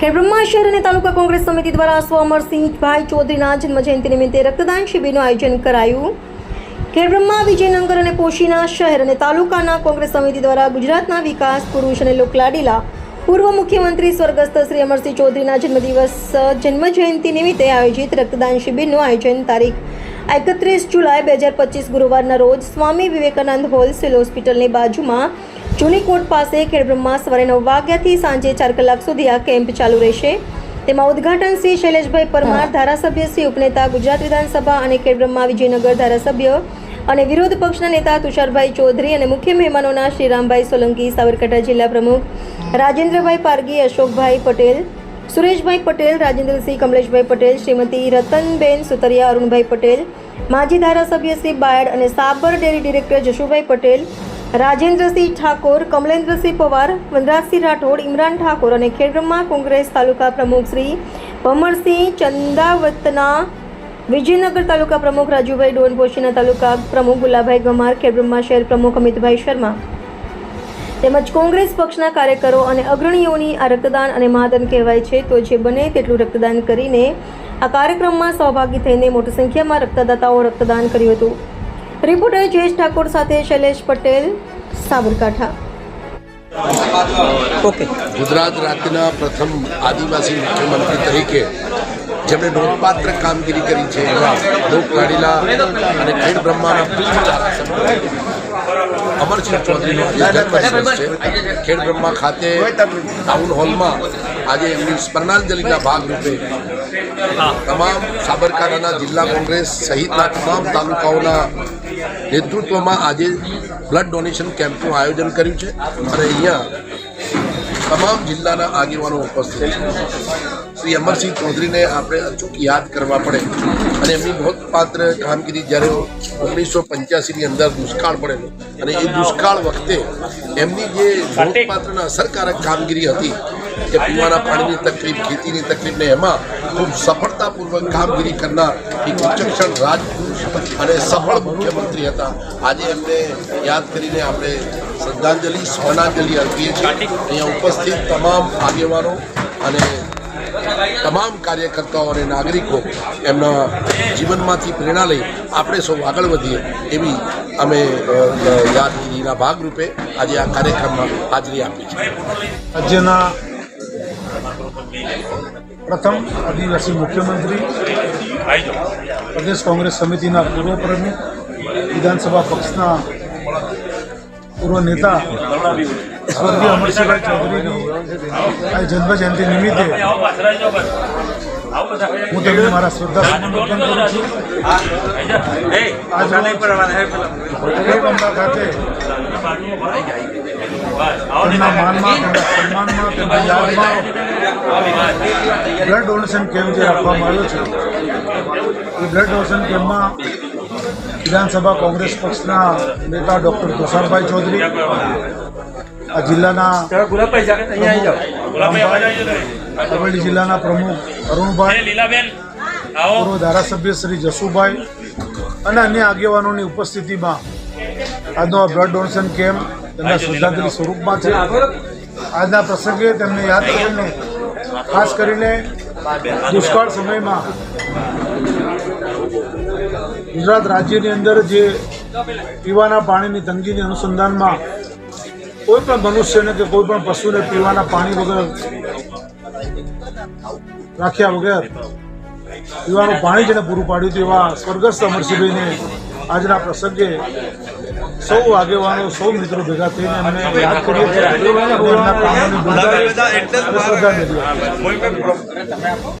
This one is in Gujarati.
ખેડબ્રહ્મા શહેર અને તાલુકા કોંગ્રેસ સમિતિ દ્વારા સ્વ અમરસિંહભાઈ ચૌધરીના જન્મજયંતિ નિમિત્તે રક્તદાન શિબિરનું આયોજન કરાયું. ખેડબ્રહ્મા વિજયનગર અને પોશીના શહેર અને તાલુકાના કોંગ્રેસ સમિતિ દ્વારા ગુજરાતના વિકાસ, પુરુષ અને લોકલાડીલા પૂર્વ મુખ્યમંત્રી સ્વર્ગસ્થ શ્રી અમરસિંહ ચૌધરીના જન્મદિવસ, જન્મજયંતિ નિમિત્તે આયોજિત રક્તદાન શિબિરનું આયોજન તારીખ એકત્રીસ જુલાઈ બે હજાર પચીસ ગુરુવારના રોજ સ્વામી વિવેકાનંદ હોલસેલ હોસ્પિટલની બાજુમાં જૂની કોર્ટ પાસે ખેડબ્રહ્મા સવારે નવ વાગ્યાથી સાંજે ચાર કલાક સુધી આ કેમ્પ ચાલુ રહેશે. તેમાં ઉદ્ઘાટન શ્રી શૈલેષભાઈ પરમાર, ધારાસભ્ય શ્રી ઉપનેતા, ગુજરાત વિધાનસભા અને ખેડબ્રહ્મા વિજયનગર ધારાસભ્ય અને વિરોધ પક્ષના નેતા તુષારભાઈ ચૌધરી અને મુખ્ય મહેમાનોના શ્રી રામભાઈ સોલંકી, સાબરકાંઠા જિલ્લા પ્રમુખ રાજેન્દ્રભાઈ પારગી અશોકભાઈ પટેલ, સુરેશભાઈ પટેલ, રાજેન્દ્રસિંહ કમલેશભાઈ પટેલ, શ્રીમતી રતનબેન સુતરિયા, અરુણભાઈ પટેલ, માજી ધારાસભ્ય શ્રી બાયડ અને સાબર ડેરી ડિરેક્ટર જશુભાઈ પટેલ રાજેન્દ્રસિંહ ઠાકોર, કમલેન્દ્રસિંહ પવાર, વનરાજસિંહ રાઠોડ, ઇમરાન ઠાકોર અને ખેડબ્રહ્મા કોંગ્રેસ તાલુકા પ્રમુખ શ્રી ભમરસિંહ ચંદાવતના વિજયનગર તાલુકા પ્રમુખ રાજુભાઈ ડોનપોશીના તાલુકા પ્રમુખ ગુલાભાઈ ગમાર, ખેડબ્રહ્મા શહેર પ્રમુખ અમિતભાઈ શર્મા. તેમજ કોંગ્રેસ પક્ષના કાર્યકરો અને અગ્રણીઓની આ રક્તદાન અને મહાદાન કહેવાય છે. તો જે બને તેટલું રક્તદાન કરીને આ કાર્યક્રમમાં સહભાગી થઈને મોટી સંખ્યામાં રક્તદાતાઓ રક્તદાન કર્યું હતું. રિપોર્ટર જયેશ ઠાકોર સાથે શૈલેષ પટેલ સાબરકાંઠા. ઓકે. ગુજરાત રાજ્યના પ્રથમ આદિવાસી મુખ્યમંત્રી તરીકે જેમણે નોંધપાત્ર કામગીરી કરી છે એવા લોકલાડીલા અને ખેડ બ્રહ્માના અમરસિંહ ચૌધરીનો ખેડ બ્રહ્મા ખાતે ટાઉન હોલમાં આજે એમની સ્મરણાંજલિના ભાગરૂપે તમામ સાબરકાંઠાના જિલ્લા કોંગ્રેસ સહિતના તમામ તાલુકાઓના નેતૃત્વમાં આજે બ્લડ ડોનેશન કેમ્પનું આયોજન કર્યું છે. અને અહીંયા તમામ જિલ્લાના આગેવાનો ઉપસ્થિત છે. શ્રી અમરસિંહ ચૌધરીને આપણે અચૂક યાદ કરવા પડે અને એમની નોંધપાત્ર કામગીરી જ્યારે ઓગણીસો પંચ્યાસીની અંદર દુષ્કાળ પડેલો અને એ દુષ્કાળ વખતે એમની જે નોંધપાત્રના અસરકારક કામગીરી હતી કે પીવાના પાણીની તકલીફ, ખેતીની તકલીફ ને એમાં ખૂબ સફળતાપૂર્વક કામગીરી કરનાર એક વિચક્ષણ રાજપુરુષ અને સફળ મુખ્યમંત્રી હતા. આજે એમને યાદ કરીને આપણે શ્રદ્ધાંજલિ, સ્મરણાંજલિ અર્પીએ છીએ. અહીંયા ઉપસ્થિત તમામ આગેવાનો અને તમામ કાર્યકર્તાઓ અને નાગરિકો એમના જીવનમાંથી પ્રેરણા લઈ આપણે સૌ આગળ વધીએ એવી અમે યાદગીરીના ભાગરૂપે આજે આ કાર્યક્રમમાં હાજરી આપી છે. રાજ્યના પ્રથમ આદિવાસી મુખ્યમંત્રી પ્રદેશ કોંગ્રેસ સમિતિના પૂર્વ પ્રમુખ વિધાનસભા પક્ષના પૂર્વ નેતા સ્વર્ગીય અમરસિંહભાઈ ચૌધરીની આ જન્મજયંતિ નિમિત્તે હું તમને મારા શ્રદ્ધા સમર્પણ કરું છું આજ ખાતે તેમના માનમાં તેમના સન્માનમાં તેમના યાદમાં બ્લડ ડોનેશન કેમ્પ જે રાખવામાં આવ્યો છે? એ બ્લડ ડોનેશન કેમ્પમાં વિધાનસભા કોંગ્રેસ પક્ષના નેતા ડૉક્ટર તુષારભાઈ ચૌધરી આ જિલ્લાના અરવલ્લી જિલ્લાના પ્રમુખ અરુણભાઈ લીલાબેન પૂર્વ ધારાસભ્ય શ્રી જસુભાઈ અને અન્ય આગેવાનોની ઉપસ્થિતિમાં આજનો આ બ્લડ ડોનેશન કેમ્પ તેમના શ્રદ્ધાંજલિ સ્વરૂપમાં છે. આજના પ્રસંગે તેમને યાદ કરીને ખાસ કરીને દુષ્કાળ સમયમાં ગુજરાત રાજ્યની અંદર જે પીવાના પાણીની તંગીની અનુસંધાનમાં કોઈ પણ મનુષ્યને કે કોઈ પણ પશુને પીવાના પાણી વગર રાખ્યા વગર પીવાનું પાણી જેને પૂરું પાડ્યું હતું એવા સ્વર્ગસ્થ અમરસિંહભાઈને આજના પ્રસંગે સૌ આગેવાનો સૌ મિત્રો ભેગા થઈને એમને યાદ કરીએ કામોની શ્રદ્ધાંજલિ છીએ.